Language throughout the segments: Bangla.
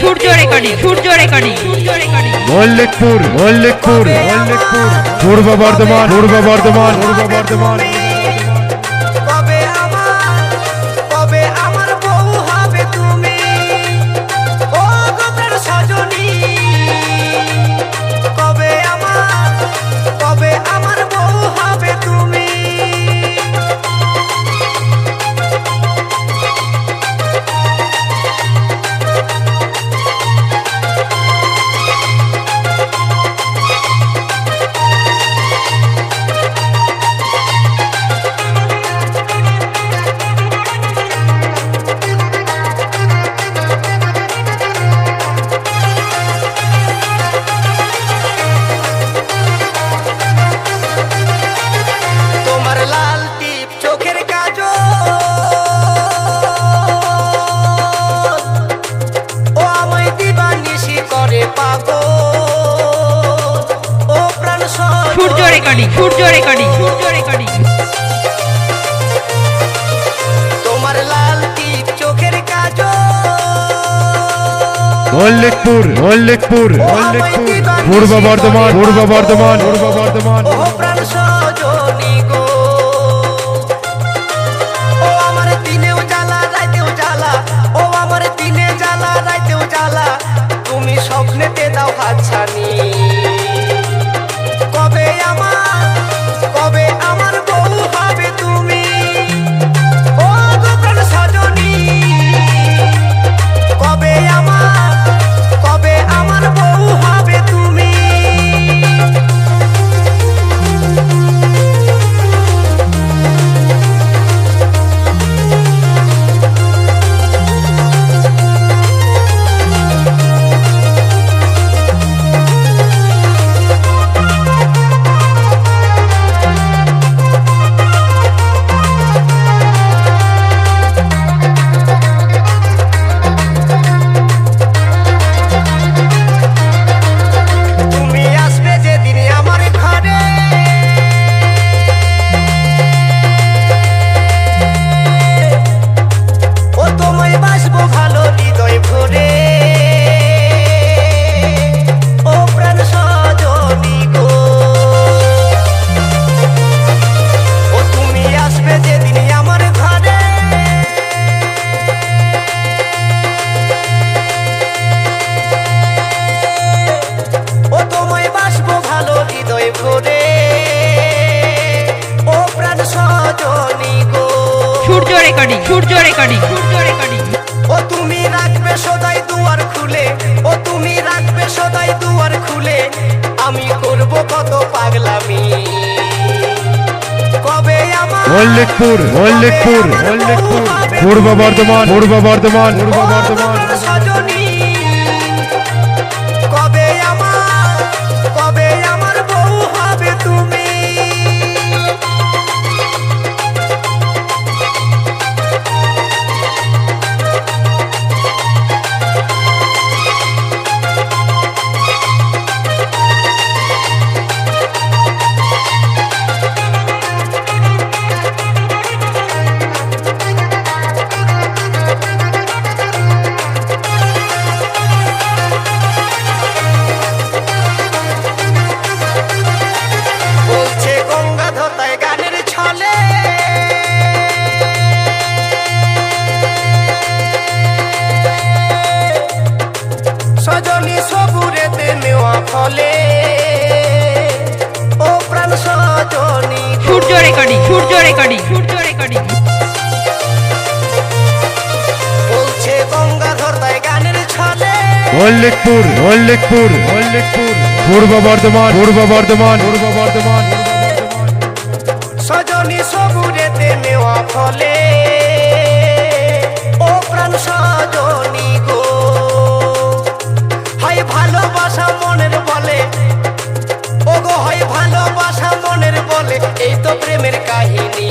Surya recording Surya recording. Surya recording. Mallikpur Mallikpur Mallikpur. Purba Bardhaman Purba Bardhaman. Purba Bardhaman recording Surya recording Surya recording. তোমার লাল টিপ চোখের কাজল? মল্লিকপুর মল্লিকপুর মল্লিকপুর। পূর্ব বর্ধমান পূর্ব বর্ধমান পূর্ব বর্ধমান। ও প্রাণ সজনী গো। Surya recording Surya recording Surya recording. ও তুমি রাখবে সদাই দুয়ার খুলে ও তুমি রাখবে সদাই দুয়ার খুলে আমি করব কত পাগলামি। কবে আমার মল্লিকপুর মল্লিকপুর মল্লিকপুর। পূর্ব বর্ধমান পূর্ব বর্ধমান। পূর্ব বর্ধমান সূর্য রেকর্ডিং সূর্য রেকর্ডিং বলছে গঙ্গা ধরতায় গানের ছলে। মল্লিকপুর মল্লিকপুর। মল্লিকপুর। পূর্ব বর্ধমান পূর্ব বর্ধমান। পূর্ব বর্ধমান। সজনী সবুরেতে নেওয়া ফলে। ও প্রাণ সজনী গো। হয় ভালোবাসা মনের এই তো প্রেমের কাহিনী।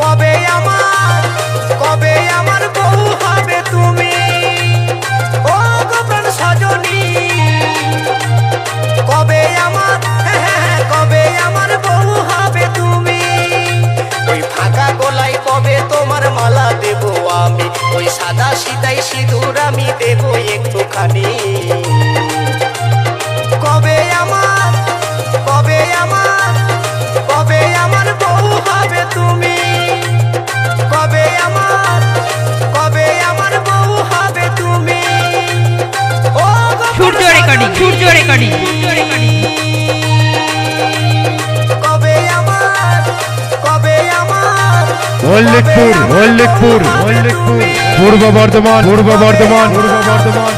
কবে আমার কবে আমার বউ হবে তুমি? ও গো প্রাণ সজনী, কবে আমার কবে আমার বউ হবে তুমি? ওই ফাঁকা গলায় কবে তোমার মালা দেব আমি? ওই সাদা সিতাই সিঁদুর আমি দেবো একটুখানি। কবে আমার কবে আমার কবে আমার বউ হবে তুমি? কবে আমার কবে আমার বউ হবে তুমি? ও Surya recording Surya recording. Surya recording কবে আমার কবে আমার মল্লিকপুর মল্লিকপুর মল্লিকপুর পূর্ব বর্ধমান পূর্ব বর্ধমান পূর্ব বর্ধমান।